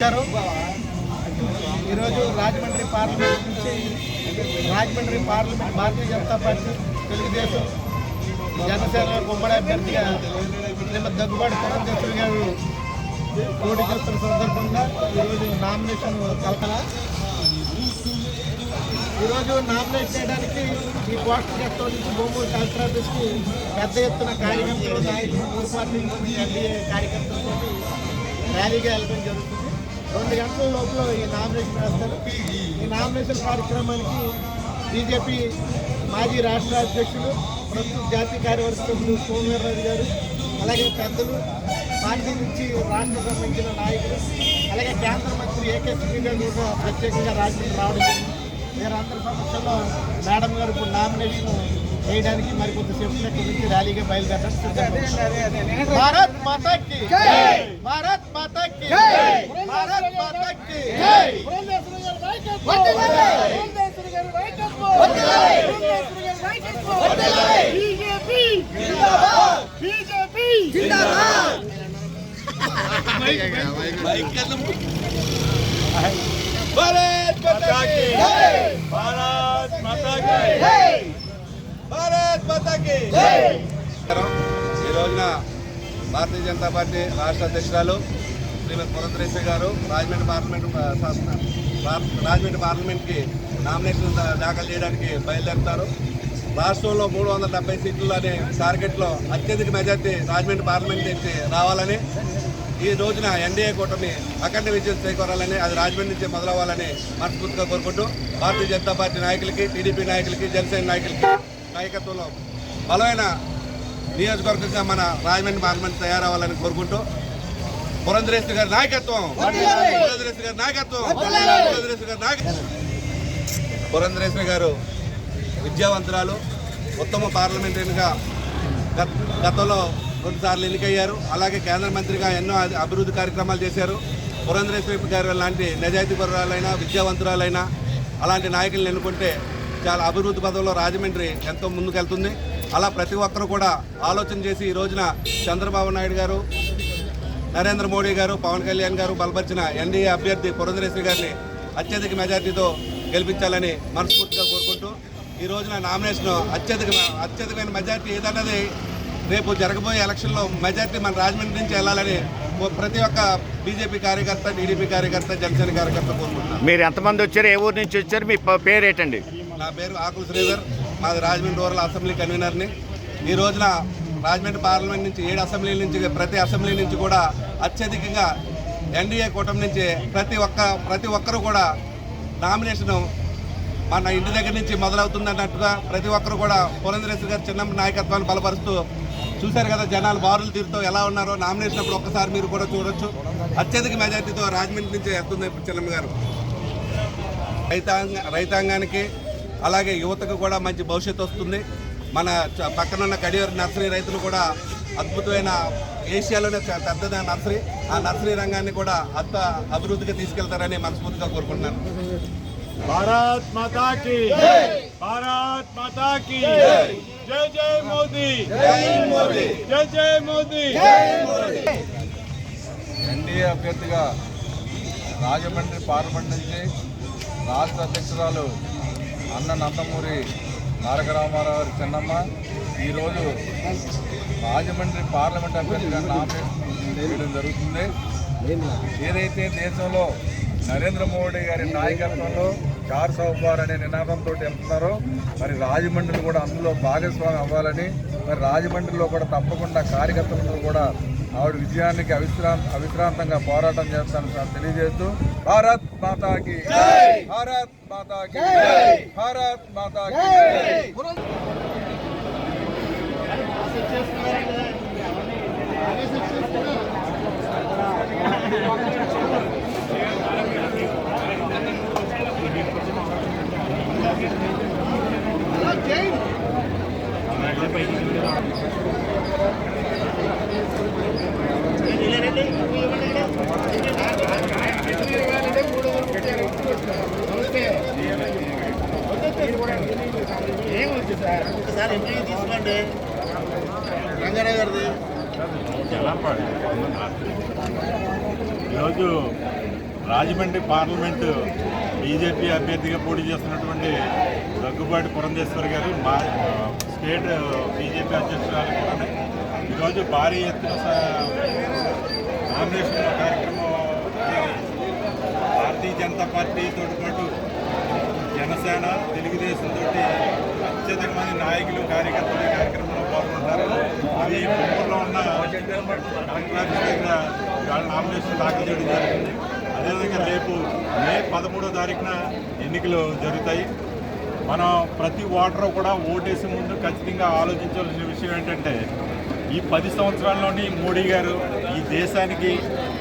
గారు ఈరోజు రాజమండ్రి పార్లమెంట్ నుంచి రాజమండ్రి పార్లమెంట్ భారతీయ జనతా పార్టీ తెలుగుదేశం జనసేన ఉమ్మడి అభ్యర్థిగా శ్రీమతి దగ్గుబాటి పురంధేశ్వరి గారు పోటీ చేస్తున్న సందర్భంగా ఈరోజు నామినేషన్ కల్పన ఈరోజు నామినేట్ చేయడానికి ఈ పోస్టర్ చట్టం నుంచి భూమూరు కలెక్టర్ ఆఫీస్కి పెద్ద ఎత్తున కార్యకర్తలు నాయకులు మూడు పార్టీల ఎన్డీఏ కార్యకర్తలతో ర్యాలీగా వెళ్ళడం జరుగుతుంది. రెండు గంటల లోపల ఈ నామినేషన్ వేస్తారు. ఈ నామినేషన్ కార్యక్రమానికి బీజేపీ మాజీ రాష్ట్ర అధ్యక్షులు ప్రస్తుత జాతీయ కార్యవర్గ సభ్యులు సోమవీర్రాజు గారు అలాగే పెద్దలు పార్టీ నుంచి రాష్ట్ర సంబంధించిన నాయకులు అలాగే కేంద్ర మంత్రి ఏకే సింగ్ కూడా ప్రత్యేకంగా రాజమండ్రి రావడం జరిగింది. వీరందరి సమక్షంలో మేడం గారు ఇప్పుడు నామినేషన్ వేయడానికి మరి కొంతసేపు అక్కడి నుంచి ర్యాలీగా బయలుదేరడం భారత్ మాతాకి భారత్ మాతాకి భారత్ మాతాకి భారత్ माता की भारत माता की भारत माता की ఈ రోజున భారతీయ జనతా పార్టీ రాష్ట్ర అధ్యక్షురాలు శ్రీమతి పురంధరేశ్వరి గారు రాజమండ్రి పార్లమెంట్ ఆ, శాసన రా- రాజమండ్రి పార్లమెంట్కి నామినేషన్ దా- దాఖలు చేయడానికి బయలుదేరుతారు రాష్ట్రంలో మూడు వందల డెబ్బై సీట్లు అనే టార్గెట్లో అత్యధిక మెజార్టీ రాజమండ్రి పార్లమెంట్ నుంచి రావాలని ఈ రోజున ఎన్డీఏ కూటమి అఖండ విజయం చేకూరాలని అది రాజమండ్రి నుంచి మొదలవ్వాలని మనస్ఫూర్తిగా కోరుకుంటూ భారతీయ జనతా పార్టీ నాయకులకి టీడీపీ నాయకులకి జనసేన నాయకులకి నాయకత్వంలో బలమైన నియోజకవర్గంగా మన రాజమండ్రి పార్లమెంట్ తయారవ్వాలని కోరుకుంటూ పురంధరేశ్వరి గారి నాయకత్వం పురంధరేశ్వరి గారి నాయకత్వం పురంధరేశ్వరి గారి నాయకత్వం. పురంధరేశ్వరి గారు విద్యావంతురాలు ఉత్తమ పార్లమెంటరీగా గత గతంలో రెండుసార్లు ఎన్నికయ్యారు. అలాగే కేంద్ర మంత్రిగా ఎన్నో అభివృద్ధి కార్యక్రమాలు చేశారు. పురంధరేశ్వరి గారు లాంటి నిజాయితీపరురాలైన విద్యావంతురాలైనా అలాంటి నాయకులను ఎన్నుకుంటే చాలా అభివృద్ధి పదవిలో రాజమండ్రి ఎంతో ముందుకెళ్తుంది. అలా ప్రతి ఒక్కరు కూడా ఆలోచన చేసి ఈ రోజున చంద్రబాబు నాయుడు గారు నరేంద్ర మోడీ గారు పవన్ కళ్యాణ్ గారు బలపరిచిన ఎన్డీఏ అభ్యర్థి పురంధరేశ్వరి గారిని అత్యధిక మెజార్టీతో గెలిపించాలని మనస్ఫూర్తిగా కోరుకుంటూ ఈ రోజున నామినేషన్ అత్యధిక అత్యధికమైన మెజార్టీ ఏదన్నది రేపు జరగబోయే ఎలక్షన్లో మెజార్టీ మన రాజమండ్రి నుంచి వెళ్ళాలని ప్రతి ఒక్క బీజేపీ కార్యకర్త టీడీపీ కార్యకర్త జనసేన కార్యకర్త కోరుకుంటున్నాను. మీరు ఎంతమంది వచ్చారు ఏ ఊరు నుంచి వచ్చారు మీ పేరు ఏంటండి నా పేరు ఆకుల శ్రీధర్ మాది రాజమండ్రి రూరల్ అసెంబ్లీ కన్వీనర్ని. ఈ రోజున రాజమండ్రి పార్లమెంట్ నుంచి ఏడు అసెంబ్లీల నుంచి ప్రతి అసెంబ్లీ నుంచి కూడా అత్యధికంగా ఎన్డీఏ కూటమి నుంచి ప్రతి ఒక్క ప్రతి ఒక్కరు కూడా నామినేషన్ మన ఇంటి దగ్గర నుంచి మొదలవుతుంది అన్నట్టుగా ప్రతి ఒక్కరు కూడా పురంధరేశ్వరి గారి చిన్న నాయకత్వాన్ని బలపరుస్తూ చూశారు కదా జనాలు బారులు తీరుతో ఎలా ఉన్నారో నామినేషన్ అప్పుడు ఒక్కసారి మీరు కూడా చూడొచ్చు. అత్యధిక మెజార్టీతో రాజమండ్రి నుంచి వస్తుంది చెల్లమ్మ గారు. రైతాంగ రైతాంగానికి అలాగే యువతకు కూడా మంచి భవిష్యత్తు వస్తుంది. మన పక్కనున్న కడియూరు నర్సరీ రైతులు కూడా అద్భుతమైన ఏషియాలోనే పెద్దద నర్సరీ. ఆ నర్సరీ రంగాన్ని కూడా అంత అభివృద్ధిగా తీసుకెళ్తారని మనస్ఫూర్తిగా కోరుకుంటున్నాను. భారత్ మాతాకి భారత్ మాతాకి. జై జై మోదీ. జై జై మోదీ. ఎన్డీఏ అభ్యర్థిగా రాజమండ్రి పార్లమెంట్ నుంచి రాష్ట్ర అధ్యక్షురాలు అన్న నందమూరి తారక రామారావు చెన్నమ్మ. ఈరోజు రాజమండ్రి పార్లమెంట్ అభ్యర్థిగా నామినేషన్ చేయడం జరుగుతుంది. ఏదైతే దేశంలో నరేంద్ర మోడీ గారి నాయకత్వంలో చార్ సౌబార్ అనే నినాదంతో వెళ్తున్నారో మరి రాజమండ్రిలో కూడా అందులో భాగస్వామి అవ్వాలని మరి రాజమండ్రిలో కూడా తప్పకుండా కార్యకర్తలందరూ కూడా ఆవిడ విజయానికి అవిశ్రాంత అవిశ్రాంతంగా పోరాటం చేస్తానని తెలియజేస్తూ భారత్ మాతాకి భారత్ మాతాకి భారత్ మాతాకి ఏమొచ్చు ఒకసారి తీసుకోండి రంగారావు గారిది. ఈరోజు రాజమండ్రి పార్లమెంటు బీజేపీ అభ్యర్థిగా పోటీ చేస్తున్నటువంటి దగ్గుబాటి పురంధేశ్వర్ గారు మా స్టేట్ బీజేపీ అధ్యక్షురాలు కూడా ఈరోజు భారీ ఎత్తున నామినేషన్ కార్యక్రమం భారతీయ జనతా పార్టీతో పాటు జనసేన తెలుగుదేశం తోటి అత్యధిక మంది నాయకులు కార్యకర్తలు ఈ కార్యక్రమంలో పాల్గొంటారు. అది ఊళ్ళో ఉన్న కలెక్టర్ ఆఫీస్ దగ్గర వాళ్ళ నామినేషన్ దాఖలు చేయడం జరిగింది. అదేవిధంగా రేపు మే పదమూడో తారీఖున ఎన్నికలు జరుగుతాయి. మనం ప్రతి ఓటరు కూడా ఓటేసే ముందు ఖచ్చితంగా ఆలోచించాల్సిన విషయం ఏంటంటే ఈ పది సంవత్సరాల్లోని మోడీ గారు ఈ దేశానికి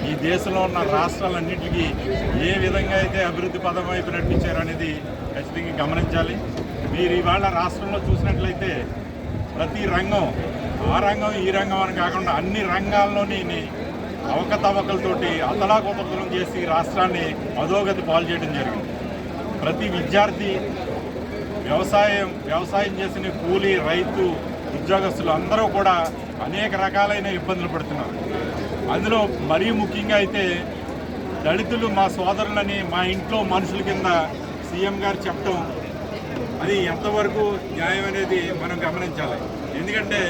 ఈ దేశంలో ఉన్న రాష్ట్రాలన్నింటికీ ఏ విధంగా అయితే అభివృద్ధి పదం వైపు నడిపించారు అనేది ఖచ్చితంగా గమనించాలి. మీరు ఇవాళ రాష్ట్రంలో చూసినట్లయితే ప్రతి రంగం ఆ రంగం ఈ రంగం అని కాకుండా అన్ని రంగాల్లోని అవకతవకలతోటి అతలాకుతలం చేసి రాష్ట్రాన్ని అధోగతి పాలు చేయడం జరిగింది. ప్రతి విద్యార్థి వ్యవసాయం వ్యవసాయం చేసిన కూలీ రైతు ఉద్యోగస్తులు అందరూ కూడా అనేక రకాలైన ఇబ్బందులు పడుతున్నారు. అందులో మరీ ముఖ్యంగా అయితే దళితులు మా సోదరులని మా ఇంట్లో మనుషుల కింద సీఎం గారు చెప్పడం అది ఎంతవరకు న్యాయం అనేది మనం గమనించాలి. ఎందుకంటే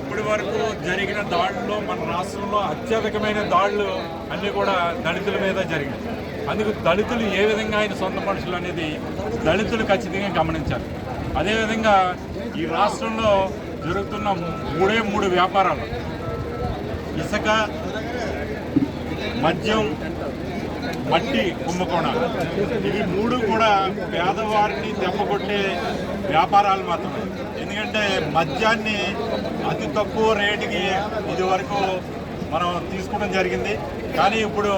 ఇప్పటి వరకు జరిగిన దాడుల్లో మన రాష్ట్రంలో అత్యధికమైన దాడులు అన్నీ కూడా దళితుల మీద జరిగాయి అందుకు దళితులు ఏ విధంగా ఆయన సొంత మనుషులు అనేది దళితులు ఖచ్చితంగా గమనించాలి. అదేవిధంగా ఈ రాష్ట్రంలో జరుగుతున్న మూడే మూడు వ్యాపారాలు. ఇసుక మద్యం మట్టి కుంభకోణాలు. ఇవి మూడు కూడా పేదవారిని దెబ్బకొట్టే వ్యాపారాలు మాత్రమే. ఎందుకంటే మద్యాన్ని అతి తక్కువ రేటుకి ఇది వరకు మనం తీసుకోవడం జరిగింది. కానీ ఇప్పుడు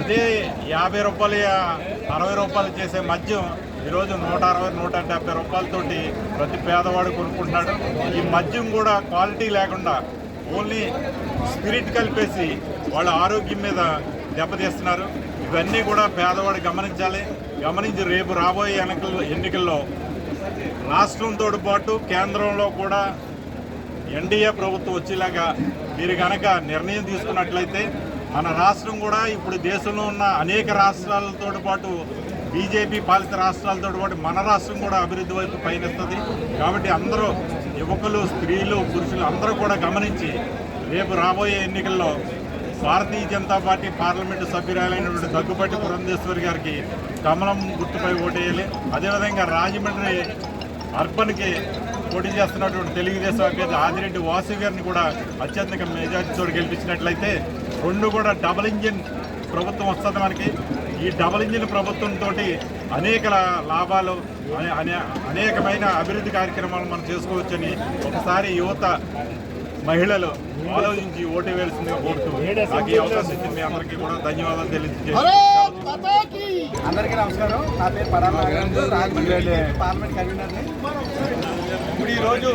అదే యాభై రూపాయలు అరవై రూపాయలు చేసే మద్యం ఈరోజు నూట అరవై నూట డెబ్బై రూపాయలతోటి ప్రతి పేదవాడు కొనుక్కుంటున్నాడు. ఈ మద్యం కూడా క్వాలిటీ లేకుండా ఓన్లీ స్పిరిట్ కలిపేసి వాళ్ళ ఆరోగ్యం మీద దెబ్బతీస్తున్నారు. ఇవన్నీ కూడా పేదవాడు గమనించాలి. గమనించి రేపు రాబోయే ఎన్నికల్లో ఎన్నికల్లో రాష్ట్రంతో పాటు కేంద్రంలో కూడా ఎన్డీఏ ప్రభుత్వం వచ్చేలాగా మీరు కనుక నిర్ణయం తీసుకున్నట్లయితే మన రాష్ట్రం కూడా ఇప్పుడు దేశంలో ఉన్న అనేక రాష్ట్రాలతో పాటు బీజేపీ పాలిత రాష్ట్రాలతో పాటు మన రాష్ట్రం కూడా అభివృద్ధి వైపు పయనిస్తుంది. కాబట్టి అందరూ యువకులు స్త్రీలు పురుషులు అందరూ కూడా గమనించి రేపు రాబోయే ఎన్నికల్లో భారతీయ జనతా పార్టీ పార్లమెంటు సభ్యురాలైనటువంటి దగ్గుపాటి పురంధేశ్వరి గారికి కమలం గుర్తుపై ఓటేయాలి. అదేవిధంగా రాజమండ్రి అర్బన్కి పోటీ చేస్తున్నటువంటి తెలుగుదేశం అభ్యర్థి ఆదిరెడ్డి వాసు గారిని కూడా అత్యధిక మెజార్టీతో గెలిపించినట్లయితే రెండు కూడా డబుల్ ఇంజిన్ ప్రభుత్వం వస్తుంది మనకి. ఈ డబుల్ ఇంజిన్ ప్రభుత్వంతో అనేక లాభాలు అనే- అనే అనేకమైన అభివృద్ధి కార్యక్రమాలు మనం చేసుకోవచ్చని ఒకసారి యువత మహిళలు ఆలోచించి ఓటు వేయాల్సిందిగా కోరుతూ నాకు ఈ అవకాశం ఇచ్చింది మీ అందరికీ కూడా ధన్యవాదాలు తెలియజేస్తాను అందరికీ నమస్కారం. నా పేరు నాగరాజు. రాజమండ్రి పార్లమెంట్ కన్వీనర్ని. ఇప్పుడు ఈరోజు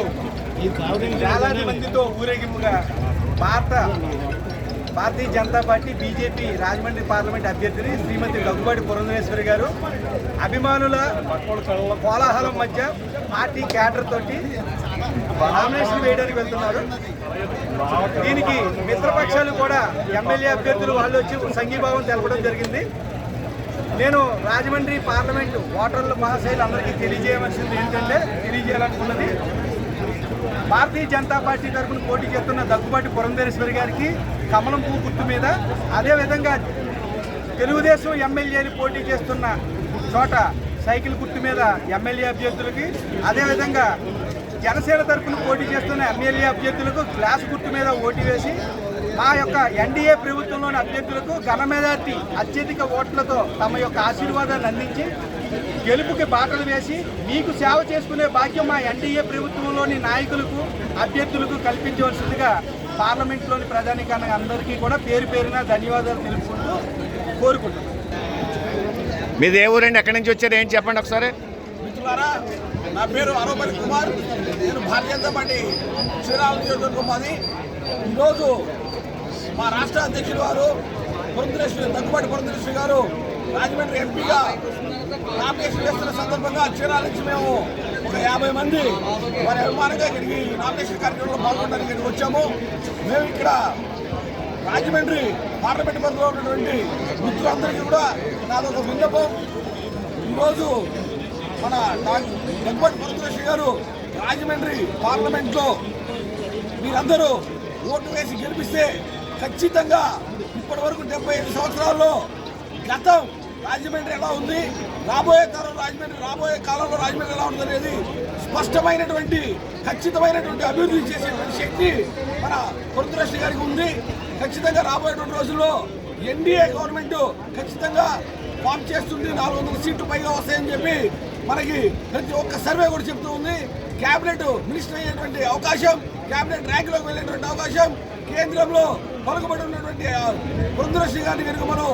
వేలాది మందితో ఊరేగింపుగా Bharat Bharatiya Janata party BJP Rajahmundry parliament అభ్యర్థిని శ్రీమతి దగ్గుబాటి పురంధరేశ్వరి గారు. అభిమానుల కోలాహలం మధ్య పార్టీ క్యాడర్ తోటి నామినేషన్ వేయడానికి వెళ్తున్నారు. దీనికి మిత్రపక్షాలు కూడా ఎమ్మెల్యే అభ్యర్థులు వాళ్ళు వచ్చి సంఘీభావం తెలపడం జరిగింది. నేను రాజమండ్రి పార్లమెంటు ఓటర్ల మహాశైలు అందరికీ తెలియజేయవలసింది ఏంటంటే తెలియజేయాలనుకున్నది భారతీయ జనతా పార్టీ తరఫున పోటీ చేస్తున్న దగ్గుబాటి పురంధరేశ్వరి గారికి కమలం పువ్వు గుర్తు మీద అదేవిధంగా తెలుగుదేశం ఎమ్మెల్యేని పోటీ చేస్తున్న చోట సైకిల్ గుర్తు మీద ఎమ్మెల్యే అభ్యర్థులకి అదేవిధంగా జనసేన తరఫున పోటీ చేస్తున్న ఎమ్మెల్యే అభ్యర్థులకు గ్లాస్ గుర్తు మీద ఓటు వేసి మా యొక్క ఎన్డీఏ ప్రభుత్వంలోని అభ్యర్థులకు ఘన మెజార్టీ అత్యధిక ఓట్లతో తమ యొక్క ఆశీర్వాదాన్ని అందించి గెలుపుకి బాటలు వేసి మీకు సేవ చేసుకునే భాగ్యం మా ఎన్డీఏ ప్రభుత్వంలోని నాయకులకు అభ్యర్థులకు కల్పించవలసిందిగా పార్లమెంట్లోని ప్రజానికాన్ని అందరికీ కూడా పేరు పేరున ధన్యవాదాలు తెలుపుకుంటూ కోరుకుంటున్నాను మీది ఏ ఊరండి? ఎక్కడి నుంచి వచ్చారు? ఏంటి చెప్పండి ఒకసారి. నా పేరు అరోపల్లి కుమార్. నేను భారతీయ జనతా పార్టీ శ్రీరామ నియోజకవర్గం ఈరోజు మా రాష్ట్ర అధ్యక్షుడు వారు పురంధరేశ్వరి దగ్గుబాటి పురంధరేశ్వరి గారు రాజమండ్రి ఎంపీగా నామినేషన్ చేస్తున్న సందర్భంగా చీరాల నుంచి మేము ఒక యాభై మంది వారి అభిమానంగా ఇక్కడికి నామినేషన్ కార్యక్రమంలో పాల్గొనడానికి ఇక్కడికి వచ్చాము. మేము ఇక్కడ రాజమండ్రి పార్లమెంట్ పరిధిలో ఉన్నటువంటి మిత్రులందరికీ కూడా నాదొక విన్నపం. ఈరోజు మన డాక్టర్ దగ్గుబాటి గారు రాజమండ్రి పార్లమెంట్లో మీరందరూ ఓటు వేసి గెలిపిస్తే ఖచ్చితంగా ఇప్పటి వరకు డెబ్బై ఐదు సంవత్సరాల్లో గతం రాజమండ్రి ఎలా ఉంది? రాబోయే తరం రాజమండ్రి రాబోయే కాలంలో రాజమండ్రి ఎలా ఉంటుంది అనేది స్పష్టమైనటువంటి ఖచ్చితమైనటువంటి అభివృద్ధి చేసేటువంటి శక్తి మన పురంధరేశ్వరి గారికి ఉంది. ఖచ్చితంగా రాబోయేటువంటి రోజుల్లో ఎన్డీఏ గవర్నమెంట్ ఖచ్చితంగా ఫామ్ చేస్తుంది. నాలుగు వందల సీట్లు పైగా వస్తాయని చెప్పి మనకి ప్రతి ఒక్క సర్వే కూడా చెప్తూ ఉంది. కేబినెట్ మినిస్టర్ అయ్యేటువంటి అవకాశం కేబినెట్ ర్యాంకులోకి వెళ్ళేటువంటి అవకాశం కేంద్రంలో పలుకుబడి ఉన్నటువంటి ఆ, గారిని కనుక మనం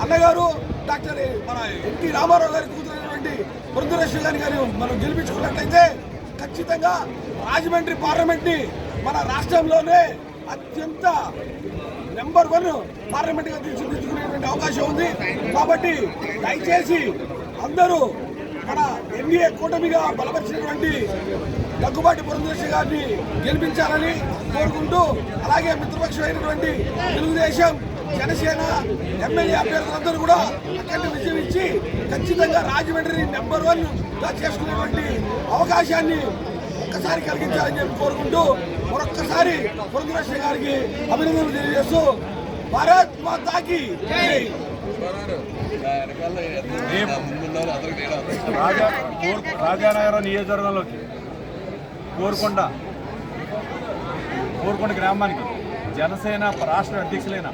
అన్నగారు డాక్టర్ మన ఎన్టీ రామారావు గారి కూతురైనటువంటి పురంధరేశ్వరి గారిని కానీ మనం గెలిపించుకున్నట్లయితే ఖచ్చితంగా రాజమండ్రి పార్లమెంట్ని మన రాష్ట్రంలోనే అత్యంత నెంబర్ వన్ పార్లమెంట్గా తీర్చిదిద్దుకునేటువంటి అవకాశం ఉంది. కాబట్టి దయచేసి అందరూ మన ఎన్డీఏ కూటమిగా బలపరిచినటువంటి దగ్గుబాటి పురంధేశ్వరి గారిని గెలిపించాలని కోరుకుంటూ అలాగే మిత్రపక్షమైనటువంటి తెలుగుదేశం జనసేన ఎమ్మెల్యే అభ్యర్థులందరూ కూడా అక్కడ విజయం ఇచ్చి ఖచ్చితంగా రాజమండ్రి నెంబర్ వన్గా చేసుకునేటువంటి అవకాశాన్ని ఒక్కసారి కలిగించాలని చెప్పి కోరుకుంటూ మరొక్కసారి పురంధరేశ్వరి గారికి అభినందనలు తెలియజేస్తూ భారత్ మాతాకి రాజా రాజానగరం నియోజకవర్గంలోకి కోరుకొండ కోరుకొండ గ్రామానికి జనసేన రాష్ట్ర అధ్యక్షులైన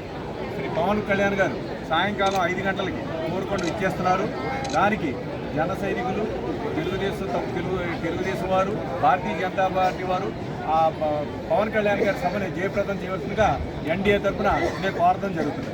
శ్రీ పవన్ కళ్యాణ్ గారు సాయంకాలం ఐదు గంటలకి కోరుకొండ ఇచ్చేస్తున్నారు. దానికి జన సైనికులు తెలుగుదేశం తెలుగు తెలుగుదేశం వారు భారతీయ జనతా పార్టీ వారు ఆ పవన్ కళ్యాణ్ గారి సభని జయప్రదం చేయవలసిందిగా ఎన్డీఏ తరఫున నేను కోరడం జరుగుతుంది.